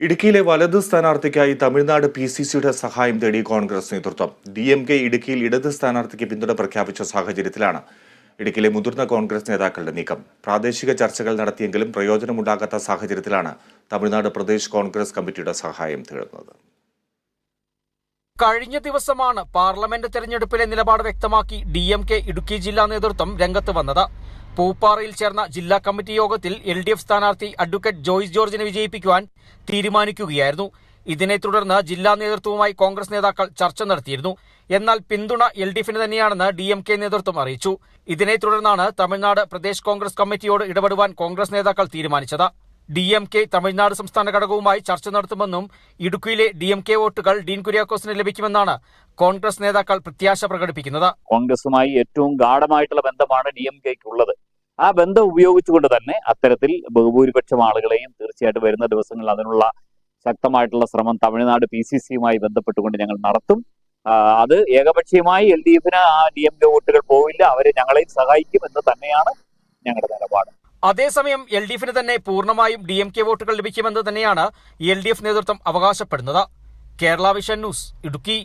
ഇടുക്കിയിലെ വലത് സ്ഥാനാർത്ഥിക്കായി Tamil Nadu P C സിയുടെ സഹായം തേടി കോൺഗ്രസ് നേതൃത്വം. ഡി എം കെ ഇടുക്കിയിൽ ഇടത് സ്ഥാനാർത്ഥിക്ക് പിന്തുണ പ്രഖ്യാപിച്ച സാഹചര്യത്തിലാണ് ഇടുക്കിയിലെ മുതിർന്ന കോൺഗ്രസ് നേതാക്കളുടെ നീക്കം. പ്രാദേശിക ചർച്ചകൾ നടത്തിയെങ്കിലും പ്രയോജനമുണ്ടാകാത്ത സാഹചര്യത്തിലാണ് തമിഴ്നാട് പ്രദേശ് കോൺഗ്രസ് കമ്മിറ്റിയുടെ സഹായം തേടുന്നത്. കഴിഞ്ഞ ദിവസമാണ് പാർലമെന്റ് തെരഞ്ഞെടുപ്പിലെ നിലപാട് വ്യക്തമാക്കി ഡി എം കെ ഇടുക്കി ജില്ലാ നേതൃത്വം രംഗത്ത് വന്നത്. പൂപ്പാറയിൽ ചേർന്ന ജില്ലാ കമ്മിറ്റി യോഗത്തിൽ എൽ ഡി എഫ് സ്ഥാനാർത്ഥി അഡ്വക്കേറ്റ് ജോയ്സ് ജോർജിനെ വിജയിപ്പിക്കുവാൻ തീരുമാനിക്കുകയായിരുന്നു. ഇതിനെ തുടർന്ന് ജില്ലാ നേതൃത്വവുമായി കോൺഗ്രസ് നേതാക്കൾ ചർച്ച നടത്തിയിരുന്നു. എന്നാൽ പിന്തുണ എൽ ഡി എഫിന് തന്നെയാണെന്ന് ഡി എം കെ നേതൃത്വം അറിയിച്ചു. ഇതിനെ തുടർന്നാണ് തമിഴ്നാട് പ്രദേശ് കോൺഗ്രസ് കമ്മിറ്റിയോട് ഇടപെടുവാൻ കോൺഗ്രസ് നേതാക്കൾ തീരുമാനിച്ചത്. ഡി എം കെ തമിഴ്നാട് സംസ്ഥാന ഘടകവുമായി ചർച്ച നടത്തുമെന്നും ഇടുക്കിയിലെ ഡി എം കെ വോട്ടുകൾ ഡീൻ കുര്യാക്കോസിന് ലഭിക്കുമെന്നാണ് കോൺഗ്രസ് നേതാക്കൾ പ്രത്യാശ പ്രകടിപ്പിക്കുന്നത്. കോൺഗ്രസുമായി ഏറ്റവും ഗാഠമായിട്ടുള്ള ബന്ധമാണ് ഡി എം കെക്ക് ഉള്ളത് ആ ബന്ധം ഉപയോഗിച്ചുകൊണ്ട് തന്നെ അത്തരത്തിൽ ബഹുഭൂരിപക്ഷം ആളുകളെയും തീർച്ചയായിട്ടും വരുന്ന ദിവസങ്ങളിൽ അതിനുള്ള ശക്തമായിട്ടുള്ള ശ്രമം തമിഴ്നാട് പി സി സിയുമായി ബന്ധപ്പെട്ടുകൊണ്ട് ഞങ്ങൾ നടത്തും. അത് ഏകപക്ഷീയമായി എൽ ഡി എഫിന് ആ ഡി എം കെ വോട്ടുകൾ പോവില്ല. അവരെ ഞങ്ങളെയും സഹായിക്കും എന്ന് തന്നെയാണ് ഞങ്ങളുടെ നിലപാട്. അതേസമയം എൽ ഡി എഫിന് തന്നെ പൂർണമായും ഡി എം കെ വോട്ടുകൾ ലഭിക്കുമെന്ന് തന്നെയാണ് എൽ ഡി എഫ് നേതൃത്വം അവകാശപ്പെടുന്നത്. Kerala vision news Idukki.